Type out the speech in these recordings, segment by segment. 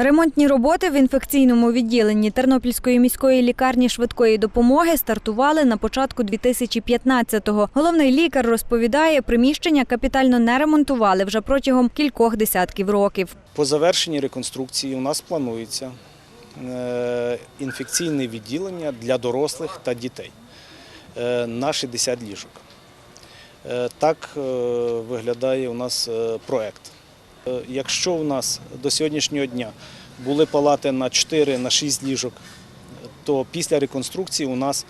Ремонтні роботи в інфекційному відділенні Тернопільської міської лікарні швидкої допомоги стартували на початку 2015-го. Головний лікар розповідає, приміщення капітально не ремонтували вже протягом кількох десятків років. По завершенні реконструкції у нас планується е, інфекційне відділення для дорослих та дітей е, на 60 ліжок. Е, Так виглядає у нас проект. Е, Якщо у нас до сьогоднішнього дня були палати на 4 на 6 ліжок, то після реконструкції у нас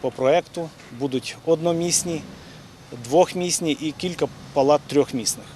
по проекту будуть одномісні, двохмісні і кілька палат трьохмісних.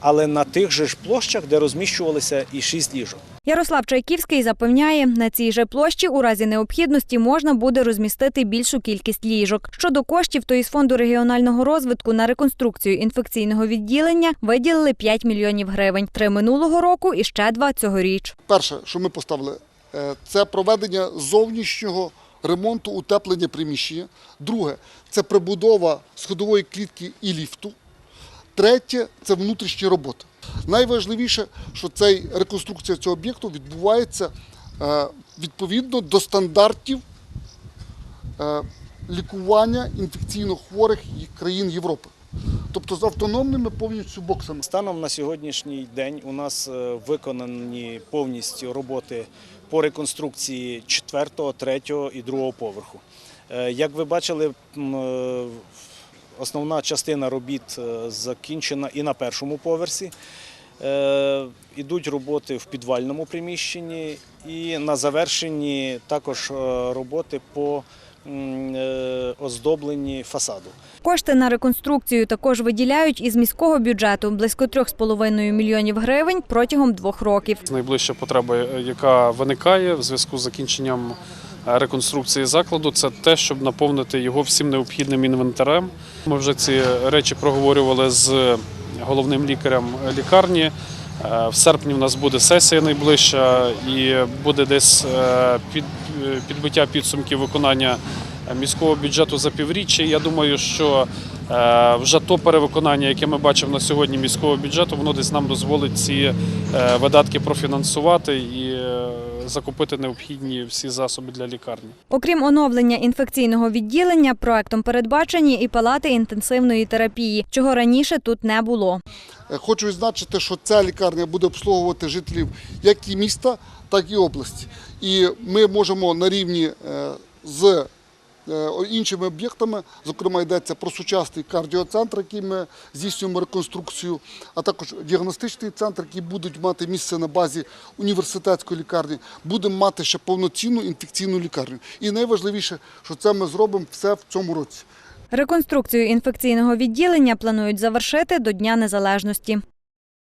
Але на тих же ж площах, де розміщувалися і 6 ліжок. Ярослав Чайківський запевняє, на цій же площі у разі необхідності можна буде розмістити більшу кількість ліжок. Щодо коштів, то із фонду регіонального розвитку на реконструкцію інфекційного відділення виділили 5 мільйонів гривень. Три минулого року і ще два цьогоріч. Перше, що ми поставили, е, це проведення зовнішнього ремонту утеплення приміщення. Друге це прибудова сходової клітки і ліфту. Третє це внутрішні роботи. Найважливіше, що цей реконструкція цього об'єкту відбувається е, відповідно до стандартів е, лікування інфекційно хворих країн Європи. Тобто з автономними повністю боксами. Станом на сьогоднішній день у нас е, виконані повністю роботи по реконструкції 4, 3 і 2 поверху. Як ви бачили, основна частина робіт е, закінчена і на першому поверсі. Е, Ідуть роботи в підвальному приміщенні і на завершенні також е, роботи по оздобленні фасаду. Кошти на реконструкцію також виділяють із міського бюджету близько 3,5 мільйонів гривень протягом двох років. Найближча потреба, яка виникає в зв'язку з закінченням реконструкції закладу, це те, щоб наповнити його всім необхідним інвентарем. Ми вже ці речі проговорювали з головним лікарем лікарні. Е, В серпні в нас буде сесія найближча і буде десь е, е, підбиття підсумків виконання міського бюджету за півріччя. Я думаю, що е, вже то перевиконання, яке ми бачимо на сьогодні міського бюджету, воно десь нам дозволить ці е, видатки профінансувати і е, закупити необхідні всі засоби для лікарні. Окрім оновлення інфекційного відділення, проектом передбачені і палати інтенсивної терапії, чого раніше тут не було. Е, Хочу відзначити, що ця лікарня буде обслуговувати жителів як і міста, так і області. І ми можемо на рівні е, з е, іншими об'єктами, зокрема йдеться про сучасний кардіоцентр, який ми здійснюємо реконструкцію, а також діагностичний центр, який будуть мати місце на базі університетської лікарні, будемо мати ще повноцінну інфекційну лікарню. І найважливіше, що це ми зробимо все в цьому році. Реконструкцію інфекційного відділення планують завершити до Дня Незалежності.